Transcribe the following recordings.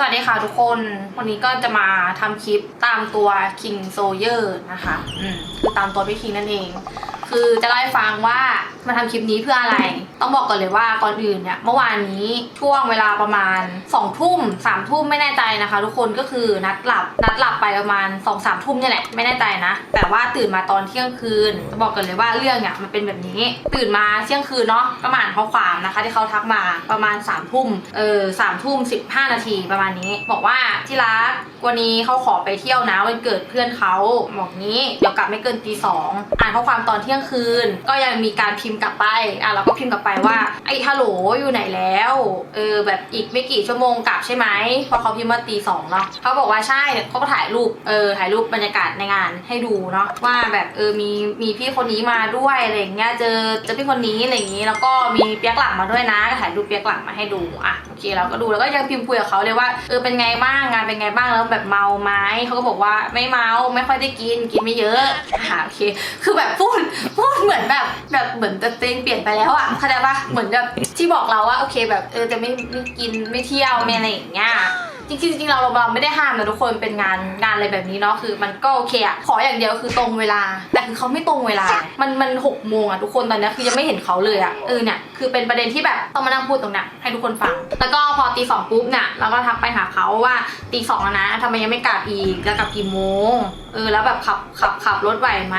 สวัสดีค่ะทุกคน วันนี้ก็จะมาทำคลิปตามตัวคิงโซเยอร์นะคะ อืมคือตามตัวพี่คิงนั่นเอง คือจะเล่าให้ฟังว่ามาทำคลิปนี้เพื่ออะไร ต้องบอกก่อนเลยว่าก่อนอื่นเนี่ยเมื่อวานนี้ช่วงเวลาประมาณ2องทุ่มสามทุ่มไม่แน่ใจนะคะ ทุกคนก็คือนัดหลับนัดหลับไปประมาณ2องสามทุ่มเนี่ยแหละไม่แน่ใจนะ แต่ว่าตื่นมาตอนเที่ยงคืนจะบอกกันเลยว่าเรื่องเนี่ยมันเป็นแบบนี้ ตื่นมาเที่ยงคืนเนาะก็มาอ่านข้อความนะคะ ที่เขาทักมาประมาณ3ามทุ่มเออสามทุ่มสิบห้านาทีประมาณนี้ บอกว่าที่รักวันนี้เขาขอไปเที่ยวนะวันเกิดเพื่อนเขาบอกงี้เดี๋ยวกลับไม่เกินตีสองอ่านข้อความตอนเที่ยงคืน ก็ยังมีการพิมพ์กลับไปอะเราก็พิมพ์กลับไปว่า ไอ้ฮัลโหลอยู่ไหนแล้วเออแบบอีกไม่กี่ชั่วโมงกลับใช่ไหมเพราะเขาพิมพ์ว่าตีสองเนาะเขาบอกว่าใช่เขาก็ถ่ายรูปเออถ่ายรูปบรรยากาศในงานให้ดูเนาะว่าแบบเออมีมีพี่คนนี้มาด้วยอะไรเงี้ยเจอเจอพี่คนนี้อะไรอย่างงี้ แล้วก็มีเปียกหลังมาด้วยนะถ่ายรูปเปียกหลังมาให้ดูอะโอเคเราก็ดูแล้วก็ยังพิมพ์คุยกับเขาเลยว่าเออเป็นไงบ้างงานเป็นไงบ้างแล้วแบบเมาไหมเขาก็บอกว่าไม่เมาไม่ค่อยได้กินกินไม่เยอะอะโอเค คือแบบพูด พูดเหมือนแบบแบบเหมือนตัวเองเปลี่ยนไปแล้วอะเข้าใจปะเหมือนแบบที่บอกเราว่าโอเคแบบเออจะไม่ไม่กินไม่เที่ยวไม่อะไรอย่างเงี้ย จริงๆจริงๆเราเราไม่ได้ห้ามนะทุกคนเป็นงานงานอะไรแบบนี้เนาะคือ มันก็โอเคอะขออย่างเดียวคือตรงเวลา แต่คือเขาไม่ตรงเวลา มันมันหกโมงอะทุกคนตอนนี้คือยังไม่เห็นเขาเลยอะเออเนี่ยคือเป็นประเด็นที่แบบต้องมานั่งพูดตรงเนี้ยให้ทุกคนฟัง แล้วก็พอตีสองปุ๊บเนี่ยเราก็ทักไปหาเขาว่าตีสองแล้วนะทำไมยังไม่กลับอีกจะกลับกี่โมงเออแล้วแบบขับขับขับรถไหวไหม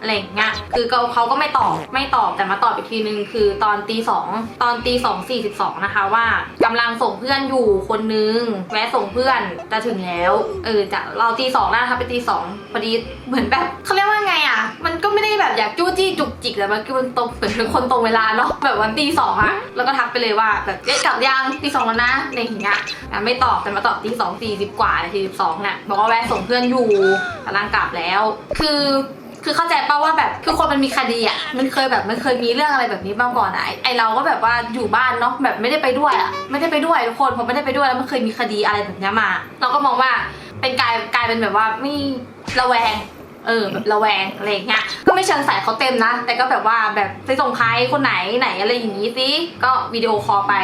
อะไรอย่างเงี้ยคือเขาเขาก็ไม่ตอบไม่ตอบแต่มาตอบอีกทีนึงคือตอนตีสองตอนตีสองสี่สิบสองนะคะว่ากำลังส่งเพื่อนอยู่คนนึงแวะส่งเพื่อนจะถึงแล้วเออจะเราตีสองนะคะไปตีสองพอดีเหมือนแบบเขาเรียกว่าไงอะ มันก็ไม่ได้แบบอยากจู้จี้จุกจิกแต่มันคือมันตรงเหมือนเป็นคนตรงเวลาเนาะแบบวันตีสองอะแล้วก็ทักไปเลยว่าแบบเอ๊ะกลับยังตีสองแล้วนะอะไรอย่างเงี้ยอะไม่ตอบแต่มาตอบตีสองสี่สิบกว่าสี่สิบสองเนี่ยบอกว่าแวะส่งเพื่อนอยู่กำลังกลับแล้ว คือ คือเข้าใจป่าว่าแบบคือคนมันมีคดีอะมันเคยแบบมันเคยมีเรื่องอะไรแบบนี้มาก่อนอะไอ้ไอเราก็แบบว่าอยู่บ้านเนาะแบบไม่ได้ไปด้วยอะไม่ได้ไปด้วยทุกคนพอไม่ได้ไปด้วยแล้วมันเคยมีคดีอะไรแบบนี้มา เราก็มองว่าเป็นกลายกลายเป็นแบบว่าไม่ระแวงเออแบบระแวงอะไรเงี้ย ก็ไม่เชิงใส่เขาเต็มนะ แต่ก็แบบว่าแบบไปส่งใครคนไหนไหนอะไรอย่างงี้สิ ก็วิดีโอคอลไป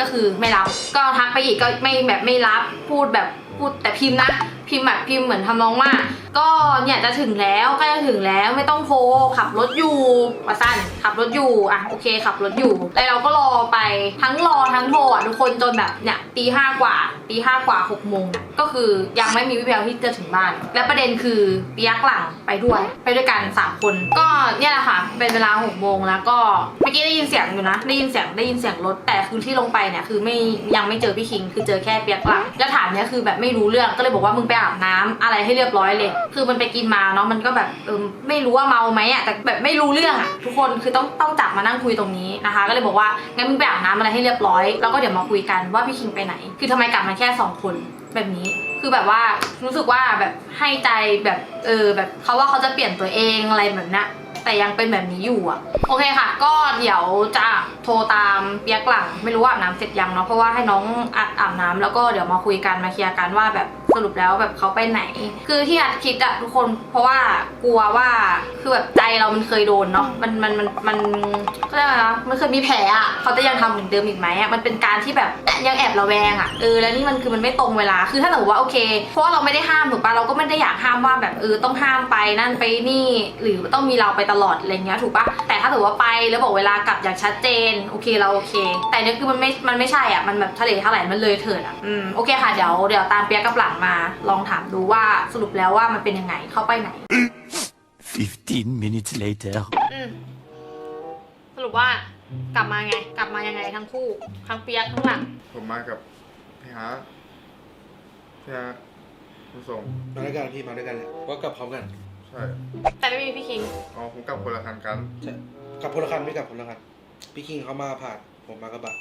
ก็คือไม่รับ ก็ทักไปอีกก็ไม่แบบไม่รับ พูดแบบพูดแต่พิมพ์นะ พิมพ์แบบพิมพ์เหมือนทำนองว่า ก็เนี่ยจะถึงแล้วใกล้จะถึงแล้วไม่ต้องโทรขับรถอยู่ว่าสั้นขับรถอยู่อะโอเคขับรถอยู่แล้วเราก็รอไปทั้งรอทั้งโทรอะทุกคนจนแบบเนี่ยตีห้ากว่าตีห้ากว่าหกโมงก็คือยังไม่มีวิแววที่จะถึงบ้าน และประเด็นคือเปียกหลังไปด้วย ไปด้วยกันสามคน ก็เนี่ยแหละค่ะ เป็นเวลาหกโมงแล้วก็เมื่อกี้ได้ยินเสียงอยู่นะได้ยินเสียงได้ยินเสียงรถแต่คือที่ลงไปเนี่ยคือไม่ยังไม่เจอพี่คิง คือเจอแค่เปียกหลังแล้วถามเนี่ยคือแบบไม่รู้เรื่องก็เลยบอกว่ามึงไปอาบน้ำอะไรให้เรียบร้อยเลยคือมันไปกินมาเนาะมันก็แบบเออไม่รู้ว่าเมาไหมอะแต่แบบไม่รู้เรื่องอะทุกคนคือต้องต้องจับมานั่งคุยตรงนี้นะคะ ก็เลยบอกว่างั้นมึงไปอาบน้ำอะไรให้เรียบร้อย แล้วก็เดี๋ยวมาคุยกันว่าพี่คิงไปไหน คือทำไมกลับมาแค่สองคนแบบนี้คือแบบว่ารู้สึกว่าแบบให้ใจแบบเออแบบเขาว่าเขาจะเปลี่ยนตัวเองอะไรแบบนี้แต่ยังเป็นแบบนี้อยู่อะ โอเคค่ะ ก็เดี๋ยวจะโทรตามเปียกหลัง ไม่รู้ว่าอาบน้ำเสร็จยังเนาะเพราะว่าให้น้องอาบอาบน้ำแล้วก็เดี๋ยวมาคุยกันมาเคลียร์กันว่าแบบ สรุปแล้วแบบเขาไปไหน คือที่อัดคลิปอะทุกคนเพราะว่ากลัวว่าคือแบบใจเรามันเคยโดนเนาะมันมันมันมันก็เรียกว่าไงนะมันเคยมีแผลอะเขาจะยังทำเหมือนเดิมอีกไหมอะมันเป็นการที่แบบยังแอบระแวงอะเออแล้วนี่มันคือมันไม่ตรงเวลาคือถ้าสมมติว่าโอเค เพราะว่าเราไม่ได้ห้ามถูกปะเราก็ไม่ได้อยากห้ามว่าแบบเออต้องห้ามไปนั่นไปนี่ หรือต้องมีเราไปตลอดอะไรเงี้ยถูกปะแต่ถ้าถือว่าไปแล้วบอกเวลากลับอย่างชัดเจนโอเคเราโอเค แต่เนี่ยคือมันไม่มันไม่ใช่อะมันแบบทะเลทลายมันเลยเถิดอะอืมโอเคค่ะเดี๋ยวเดี๋ยวตามเปียกกับหลังมาลองถามดูว่าสรุปแล้วว่ามันเป็นยังไงเข้าไปไหน 15 minutes later. อืมสรุปว่ากลับมาไง กลับมายังไงทั้งคู่ทั้งเปียกทั้งหลังผมมากับพี่ฮาร์ดพี่ฮาร์ดมาส่งมาด้วยกันพี่มาด้วยกันแหละก็กลับพร้อมกันใช่แต่ไม่มีพี่คิงอ๋อผมกลับคนละคันกันใช่กลับคนละคันไม่กลับคนละคันพี่คิงเขามาผ่านผมมากระบะ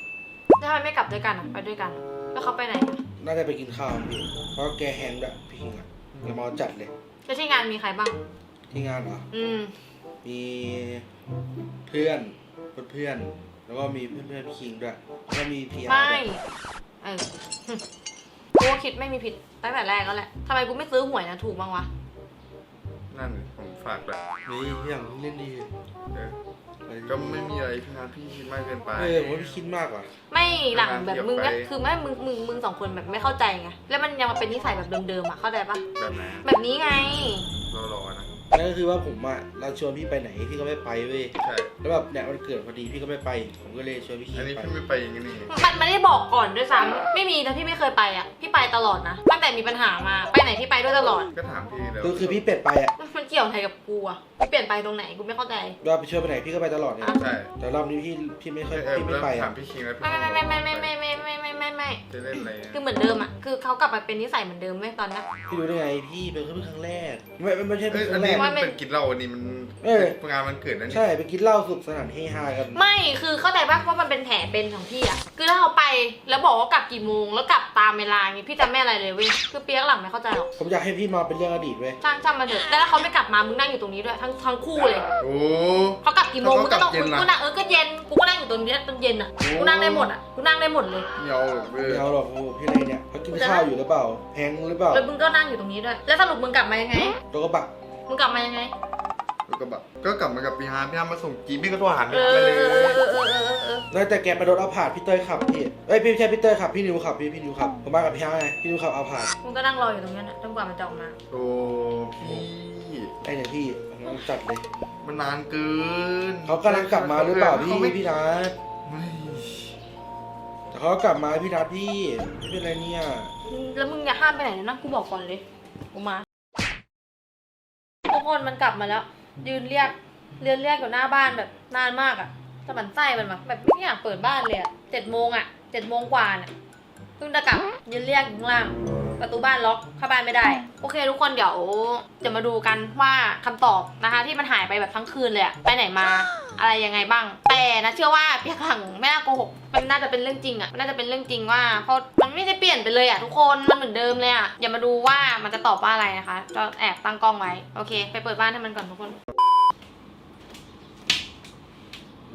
แล้วทำไมไม่กลับด้วยกันอะไปด้วยกัน แล้วเขาไปไหนอะ น่าจะไปกินข้าวพี่ เพราะแกแฮงด้วยพี่คิงอะแกเมาจัดเลย แล้วที่งานมีใครบ้าง ที่งานเหรอ อืม มีเพื่อนเพื่อนๆแล้วก็มีเพื่อนเพื่อนๆพี่คิงด้วยแล้วก็มีพีอาไม่ร์ด้วยเออกูก็คิดไม่มีผิดตั้งแต่แรกแล้วแหละทำไมกูไม่ซื้อหวยนะถูกบ้างวะ นั่นผมฝากแบบนี่อย่างเล่นดี เออ ก็ไม่มีอะไรพี่ฮาร์ดพี่คิดมากเกินไป เออผมว่าพี่คิดมากว่ะ ไม่หลังแบบมึงเดี๋ก็ยวไปคือไม่มึงมึงมึงสองคนแบบไม่เข้าใจไงแล้วมันยังมาเป็นนิสัยแบบเดิมๆอะเข้าใจปะแบบไหนแบบนี้ไงเรารอนะ นั่นก็คือว่าผมอะเราชวนพี่ไปไหนพี่ก็ไม่ไปเว้ยใช่ แล้วแบบเนี่ยมันเกิดพอดีพี่ก็ไม่ไป ผมก็เลยชวนพี่คิอังนนี้ไปพี่ไม่ไปอย่างนี้นี่มันไม่ได้บอกก่อนด้วยซ้ำไม่มีแต่พี่ไม่เคยไปอะ พี่ไปตลอดนะ ตั้งแต่มีปัญหามา ไปไหนพี่ไปด้วยตลอด ก็ถามพี่แล้วคือคือพี่เป็ดไปอะมันเกี่ยวอะไรกับกูอะกูเปลี่ยนไปตรงไหนกูไม่เข้าใจ เราไปชวนไปไหนพี่ก็ไปตลอดเนี่ย ใช่แต่รอบนี้พี่พี่ไม่ค่อยเออพี่ไม่เริ่มไปถาอะมพี่คิงแล้วพี่ไม่ไม่ไม่ไม่ไม่ไม่ไม่ไม่ไม่ไม่ไม่จะเล่นอะไรอะคือเหมือนเดิมอะ คือเขากลับมาเป็นนิสัยเหมือนเดิมไหมตอนเนี้ยพี่รู้ได้ไงพี่เป็นแค่ครั้งแรก ไม่ไม่ไม่ใช่เป็เอ้นยคอัรั้นงแรนี้กมัน เป็นกินเหล้าอันนี้มันเออ งานมันเกิดนะนี่ใช่ไปกินเหล้าสุขสนานเฮฮากัน ไม่คือเข้าใจป่ะว่ามันเป็นแผลเป็นของพี่อะคือถ้าเราไปแล้วบอกว่ากลับกี่โมง แล้วกลับตามเวลาอย่างงี้พี่จำไม่อะไรเลยเว้ยคือเปียกหลังไม่เข้าใจหรอกผมอยากให้พี่มาเป็นเรื่องอดีตเว้ยช่างช่างมาเถอะแล้วถ้าเขาไม่กลับมามึงนั่งอยู่ตรงนี้ด้วยทั้งทั้งคู่เลยโอ้ เขากลับกี่โมงมึงก็ต้องเขากลับเย็นมึงนะก็นั่งเออก็เย็นกูก็นั่งอยู่ตรงนี้ตอนเย็นอะโอ้ กูนั่งได้หมดอะกูนั่งได้หมดเลยเหี่ยวเออไม่เอาหรอกโอ้โหพี่อะไรเนี่ยเขากินข้าวอยู่หรือเปล่าแฮงหรือเปล่าแล้วมึงก็นั่งอยู่ตรงนี้ด้วยแล้วสรุปมึงกลับมายังไง ตัวกระบะ มึงกลับมายังไง แล้วก็แบบก็กลับมากับพี่ฮาร์ดพี่ฮาร์ดมาส่งจีบพี่ก็โทรหาเอพี่ฮาร์ดอไปเลยเออเออเออเออเออเออแล้วแต่แกไปรถเอาผาดพี่เต้ยขับพี่เอ้ยพี่ไม่ใช่พี่เต้ยขับพี่นิวขับพี่พี่นิวขับผมมากับพี่ฮาไงพี่นิวขับเอาผาดมึงก็นั่งรออยู่ตรงนี้นะจนกว่ามันจะออกมา โอ้พี่ ไอ้เนี่ยพี่ต้องจัดเลยมันนานเกินเขากำลังกลับมาหรือเปล่าพี่ขไม่พี่นัทไม่แต่เขาก็กลับมาพี่นัทพี่ไม่เป็นไรเนี่ย แล้วมึงอย่าห้ามไปไหนเลยนะ กูบอกก่อนเลย กูมาทุ กคนมันกลับมาแล้ว ยืนเรียกเรียนเรียกอยู่หน้าบ้านแบบนานมากอะ่ะจะมันไส้มันมาแบบไม่อยากเปิดบ้านเลยอะ่ะเจ็ดโมงอะ่ะเจ็ดโมงกว่าเนี่ยเพิ่งจะกลับยืนเรียกอยู่ข้างล่าง ประตูบ้านล็อกเข้าบ้านไม่ได้ โอเค ทุกคนเดี๋ยวจะมาดูกันว่าคำตอบนะคะ ที่มันหายไปแบบทั้งคืนเลยอะไปไหนมาอะไรยังไงบ้าง แต่นะเชื่อว่าเปียกหลังไม่น่าโกหกมันน่าจะเป็นเรื่องจริงอะมันน่าจะเป็นเรื่องจริงว่าเพราะมันไม่ได้เปลี่ยนไปเลยอะทุกคนมันเหมือนเดิมเลยอะอย่ามาดูว่ามันจะตอบว่าอะไรนะคะจะแอบตั้งกล้องไว้โอเค ไปเปิดบ้านให้มันก่อนทุกคน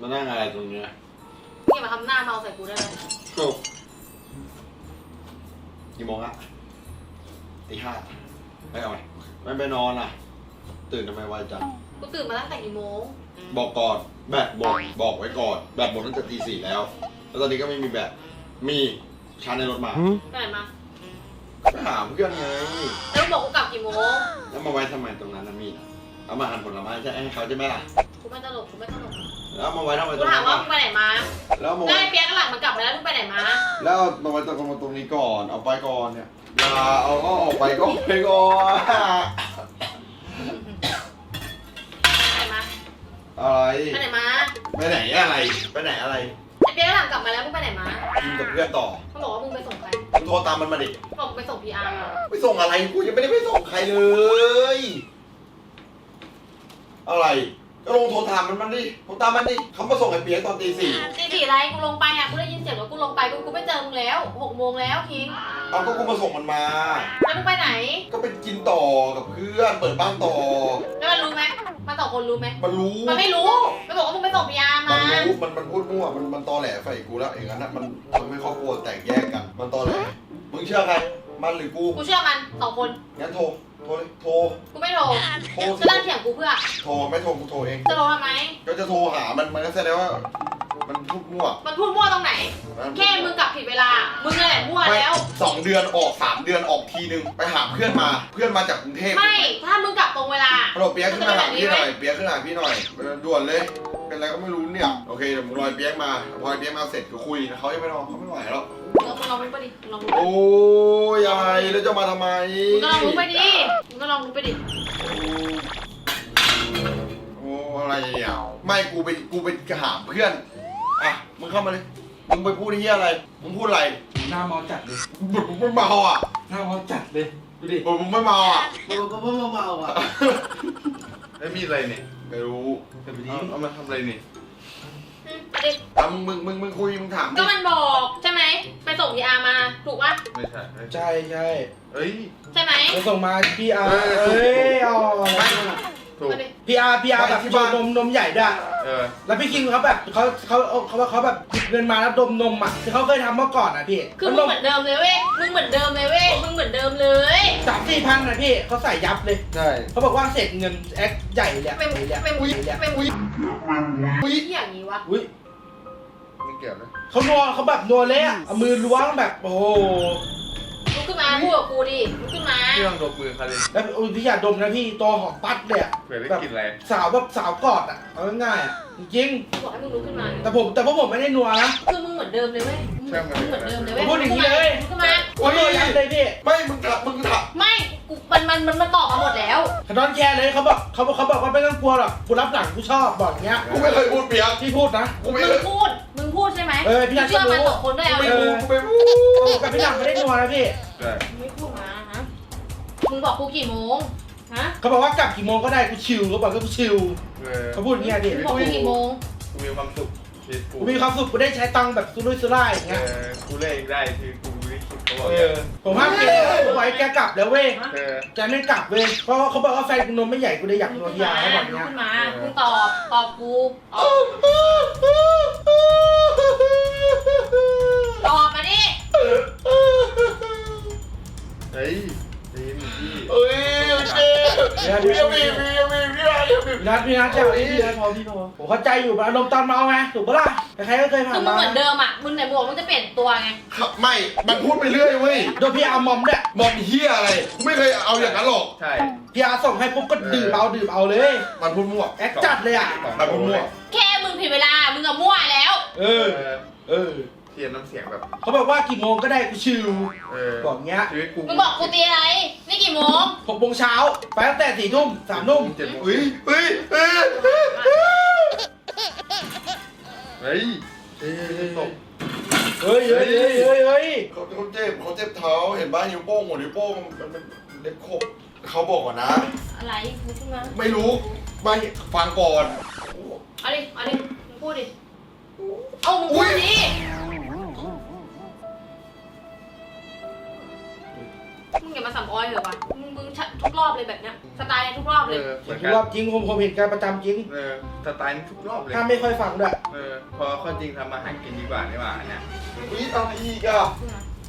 มานั่งอะไรตรงเนี้ยนี่มาทำหน้าเมาใส่กูได้เลยโอ้กี่โมงอะ ตีห้าไม่เอาไหมไม่ไปนอนอะ ตื่นทำไมไวจัง กูตื่นมาตั้งแต่กี่โมงบอกก่อนแบตหมดบอกไว้ก่อนแบตหมดตั้งแต่ตีสี่แล้ว แล้วตอนนี้ก็ไม่มีแบตมีชาร์จในรถมาไปไหนมาไปหาเพื่อนไงแล้วมึงบอกกูกลับกี่โมง แล้วมาไว้ทำไมตรงนั้นนะมีดอะเอามาหั่นผลไม้ใช่ให้เขาใช่ไหมล่ะ กูไม่ตลก กูไม่ตลก แล้วเอามาไว้ทำไมตกูรงถานั้มนว่าล่ะมึงไปไหนมาแล้วเอามาแล้วไว้ไอ้เปียกหลังมันกลับมาแล้วมึงไปไหนมา แล้วเอามาไว้ตรงตรงนี้ก่อนเอาไปก่อนเนี่ย อย่าเอาก็ออกไปก็ไปก่อนไปไหนมาอะไรไปไหนมาไปไหนอะไรไปไหนอะไรไอ้เปียกหลังกลับมาแล้วมึงไปไหนมากินกับเพื่อนต่อเขาบอกว่ามึงไปส่งใครมึงโทรตามมันมาดิเขาบอกมึงไปส่งพีอาร์มาไปส่งอะไรกูยังไม่ได้ไปส่งใครเลย อะไร ก็ลงโทรตามมันมันดิโทรตามมันดิเขามาส่งไอ้เปียกตอนตีสี่ตีสี่ไรกูลงไปอะกูได้ยินเสียงว่ากูลงไปกูกูไม่เจอมึงแล้วหกโมงแล้วคิงเอาก็กูมาส่งมันมา แล้วมึงไปไหน ก็ไปกินต่อกับเพื่อนเปิดบ้านต่อ แล้วมันรู้ไหมมันสองคนรู้ไหมมันรู้มันไม่รู้มันบอกว่ามึงไปส่งพีอาร์มัมานรู้มันมันพูดมั่วมันมันตอแหลใส่กูแล้วอย่างนั้นนะมันทำให้ครอบครัวแตกแยกกัน มันตอแหลมึงเชื่อใคร มันหรือกู กูเชื่อมันสองคน งั้นโทร โทรเลยโทร กูไม่โทรโทรจะสินั่งเถียงกูเพื่อ โทรไม่โทรกูโทรเอง จะโทรทำไม ก็จะโทรหามันมันก็แสดงว่า มันพูดมั่วมันพูดมั่วตรงไหนมันแค่มึงกลับผิดเวลา มึงนั่นแหละมั่วไม่แล้ว สองเดือนออกสามเดือนออกทีนึงไปหาเพื่อนมาเพื่อนมาจากกรุงเทพไม่ถ้ามึงกลับตรงเวลาฮัลโหลเปียกขึ้นมาหาพี่หน่อยเปียกขึ้นมาหาพี่หน่อยเออด่วนเลยเป็นอะไรก็ไม่รู้เนี่ยโอเคเดี๋ยวมึงรอยเปียกมาพอไอ้เปียกมาเสร็จก็คุยนะเขายังไม่รอเขาไม่ไหวแล้วมึงก็ลองลุกไปดิมึงลองลุกไปโอ้ยยายแล้วจะมาทำไมมึงก็ลองลุกไปดิมึงก็ลองลุกไปดิโอ้อะไรเนี่ยไม่กูไปกูไปหาเพื่อนอะมึ งเข้ามาเลยมึงไปพูดที่อะไรมึงพูดอะไรหน้าเมาจัดเลยมึงมึงไม่เมาอะหน้าเมาจัดเลยดูดิมึงมึงไม่เมาอะมันก็เพิ่งเมาอะไอ้มีอะไรเนี่ยไม่รู้แต่ไปดิเอาเอามาทำอะไรเนี่ยอืมไปดิอะมึงมึงมึงมึงคุยมึงถามดิก็มันบอกใช่ไหมไปส่งพีอาร์มา ถูกปะไม่ใช่ไม่ใช่ใช่ใช่เอ้ยใช่ไหมเราส่งมาพี่อาร์เออเอ้ยเอาอะไรถูกมาดิพี่อาร์พี่อาร์แบบไปที่โชบ้านว์นมนมใหญ่ด้วย เออ แล้วพี่คิงเขาแบบเขาเขาเขาเขาแบบหยิบเงินมาแล้วดมนมอะที่เขาเคยทำเมื่อก่อนอะพี่คือมึงแล้วนมเหมือนเดิมเลยเว้ย มึงเหมือนเดิมเลยเว้ย มึงเหมือนเดิมเลยมสามสี่พันนะพี่เขาใส่ยับเลย ใช่ เขาบอกว่าเศษเงินแอคใหญ่เลยอะไม่ใหญ่เลยอะไม่มุ้ยใหญ่เลยอะไม่มุ้ยอุ้ยที่อย่างนี้วะ อุ้ยไม่เกี่ยวนะเขานัวเขาแบบนัวเละอะเอามือล้วงแบบโอ้โหลุก ขึ้นมาพูดกับกูดิลุกขึ้นมาพี่ลองดมมือเขาเลยแล้วอุ้ยพี่อยากดมนะพี่ตัวหอมปัดเลยอะเผื่อได้แบบกลินอะไรสาวแบบสาวกอดอะเอาง่ายๆอะจริงกูบอกให้มึงลุกขึ้นมาๆแต่ผมแต่พวกผมไม่ได้นัวนะคือมึงเหมือนเดิมเลยเว้ยมึงมึงเหมือนเดิมเลยเว้ยพูดอย่างนี้เลยลุกขึ้นมาเขานัวยับเลยพี่ไม่มึงถามมึงถามไม่กูมันมันมันมันตอบมาหมดแล้วเขาดอนแคร์เลยเขาบอกเขาบอกเขาบอกว่าไม่ต้องกลัวหรอกกูรับหลังกูชอบบอกอย่างเงี้ยกูไม่เคยพูดเปียกพี่พูดนะ กูมึไม่งเคยพูด มึงพูดใช่ไหมเออพี่นัทเชื่อก็รู้ มันสองคนด้วยเอา กูดิไม่พูดกูไม่พูดผมกับพี่หลังไม่ได้นัวนะพี่ใช่มึงไม่พูดมาฮะมึงบอกกูกี่โมงฮะเขาบอกว่ากลับกี่โมงก็ได้กูชิลเขาบอกก็กูชิลเออเขาพูดอย่างเงี้ยดิมึงบอกกูกี่โมงกูมีความสุขชีวิตกูกูมีความสุขกูได้ใช้ตังค์แบบซุรุ่ยซุร่ายอย่างเอเงี้ยอกูเล่นได้คือกูไม่ได้คิดเขาบอกเออผมห้ามแกผมบอกให้แกกลับแล้วเว้ยเออแกไม่กลับเว้ยเพราะเขาบอกว่าแฟนกูนมไม่ใหญ่กูเลยอยากมึงนวขึ้ดนยามาเขาบอกมึงเงี้ยขึ้นมามึงตอบตอบกูตอบ เฮ้ยดีมพี่เอ้ยโอเคพี่ยังมีพี่ยังมีพี่ยังมีพี่นัทพี่นัทเจ้าพี่นัทพอพี่พอผมเข้าใจอยู่มันอารมณ์ตอนเมาไงถูกปะล่ะใครๆก็เคยผ่าคืนอมึงมาเหมือนเดิมอะ มึงไหนบอกมึงจะเปลี่ยนตัวไงครับไม่ มันพูดไปเรื่อยเว้ยโดนพี่อาร์มอมด้วยมอมเฮียอะไรกูไม่เคยเอาอย่างนั้นหรอก ใช่พี่อาร์ส่งให้ปุ๊บก็ดื่มเอาดื่มเอาเลยมันพูดมั่ว แอคจัดเลยอะ มันพูดมั่ว แค่มึงผิดเวลา มึงกับมั่วแล้ว เอเอออเออ เทียนน้ำเสียงแบบ เขาบอกว่ากี่โมงก็ได้กูชิลเออบอกเงี้ยชีวิตกูมึงบอกกูตีอะไร นี่กี่โมงหกโมงเช้าไปตั้งแต่สี่ทุ่มสามทุ่มเจ็ดโมงเฮ้ยเฮ้ยเฮ้ยเฮ้ยเฮ้ยตกเฮ้ยเฮ้ยเฮ้ยเฮ้ยเฮ้ยเขาเขาเจ็บเขาเจ็บเท้าเห็นบ้านิ้วโป้งหัวนิ้วโป้งมันเป็นเล็บขบเขาบอกก่อนนะ อะไรมึงขึ้นมาไม่รู้ไม่ฟังก่อน เอาดิเอาดิมึงพูดดิ เอามึงพูดดิ มึงอย่ามาสัมออยเถอะวะมึงมึงทุกรอบเลยแบบเนี้ยสไตล์เนี้ยทุกรอบเอเลยอเหมือนคิกัดนว่าจริงผมผมเห็นการประจำจริงเออสไตล์นี้ทุกรอบเลยถ้าไม่ค่อยฟังด้วยเออพอข้อจริงทำอาหารกินดีกว่านี่หว่าเนี่ยนี่อะไรอีกอะ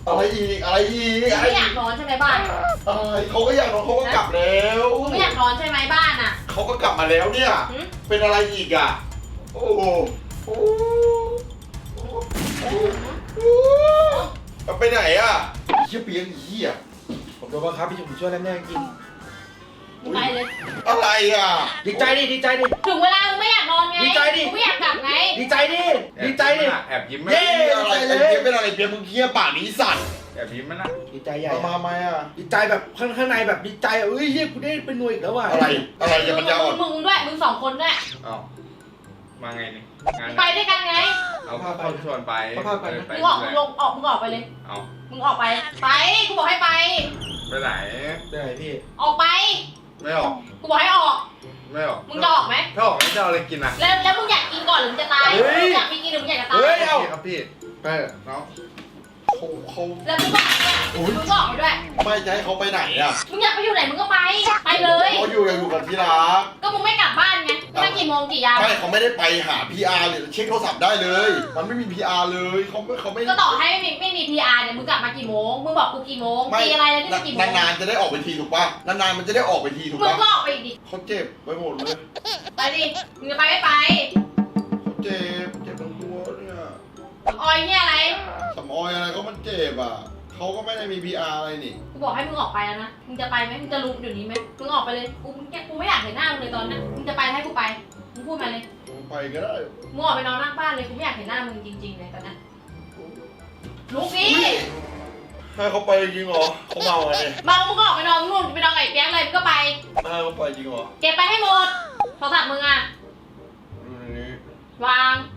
อะไรอีกอะไรอีกมึงอะไรไม่ออียากกนอนใช่ไหมบ้านอะไรเขาก็อยากนอนเขาก็กลับแล้วมึงไม่อยากนอนใช่ไหมบ้านอะเขาก็กลับมาแล้วเนี่ย หึเป็นอะไรอีกอะโอ้โหโอ้โหโอ้โห มันไปไหนอะเชี่ยเปียงเหี้ยผมโดนบังคับพี่จุ๋มช่วยแน่ๆจริงมึงไปเลย อะไรอะดีใจดิดีใจดิ ถึงเวลามึงไม่อยากนอนไงดีใจดิ มึงไม่อยากกลับไง ดีใจดิดีใจดิ แอบยิ้มไหมเย้อะไรไอ้เปียงเป็นอะไรเปียงมึงเหี้ยปากนี้สั่นแอบยิ้มไหมนะดีใจใหญ่เอามาไหมอะดีใจแบบข้างข้างในแบบดีใจเอ้ยเฮียกูได้เป็นหน่วยอีกแล้วว่ะอะไรอะไรอย่ามึมันงจะอ่อนมึงมึงด้วย มึงสองคนด้วย อ้าวมาไงนี่งานไปด้วยกันไง เอาคนชวนไปเออไปมึงออกมึงลงออกมึงออกไปเลย เอามึงออกไป ไปกูบอกให้ไป ไปไหน ได้พี่ออกไปไม่ออก กูบอกให้ออก ไม่ออก มึงจะออกไหมถ้าออกแล้วจะเอาอะไรกินอะ แล้วแล้วมึงอยากกินก่อนหรือมึงจะตายมึงอยากมีกินหรือมึงอยากจะตายเฮ้ย เอาพี่ครับพี่ ไปเถอะน้อง เขาเขาแล้วมึงก็ออกด้วยมึงก็ออกไปด้วย ไม่จะให้เขาไปไหนอะมึงอยากไปอยู่ไหนมึงก็ไป ไปเลย เขาอยู่อยากอยู่กับที่รักก็มึงไม่กลับบ้านไงตั้งกี่โมงกี่ยาม ไม่เขาไม่ได้ไปหา PR เลยเช็คโทรศัพท์ได้เลย มันไม่มี PR เลยเขาไม่เขาไม่ก็ต่อให้ไม่มีไม่มีพีอาร์เนี่ยมึงกลับมากี่โมง มึงบอกกูกี่โมงไม่ตีอะไรแล้วนี่กี่โมง นานๆจะได้ออกไปทีถูกป่ะนานๆมันจะได้ออกไปทีถูกมึงป่ะก็ออกไปอีกดิ เขาเจ็บไปหมดเลยไปดิ มึงจะไปไม่ไป เขาเจ็บเจ็บทั้งตัวเนี่ย ออยเนี่ยอะไร สำออยอะไรก็มันเจ็บอะเขาก็ไม่ได้มี PR อะไรนี่ กูบอกให้มึงออกไปแล้วนะ มึงจะไปไหมมึงจะลุกเดี๋ยวนี้ไหมมึงออกไปเลย กูกูไม่อยากเห็นหน้ามึงเลยตอนนั้นมึงจะไปให้กูไป มึงพูดมาเลย ไปก็ได้มึงออกไปนอนนั่งบ้านเลย กูไม่อยากเห็นหน้ามึงจริงๆเลยตอนนั้นลุกดิให้เขาไปจริงเหรอเขาเมาไงเนี่ยมามึงก็ออกไปนอนนู่นไปนอนไก่แก๊งเลยมึงก็ไป ให้เขาไปจริงเหรอเก็บไปให้หมดโทรศัพท์มึงอะอืมวางอ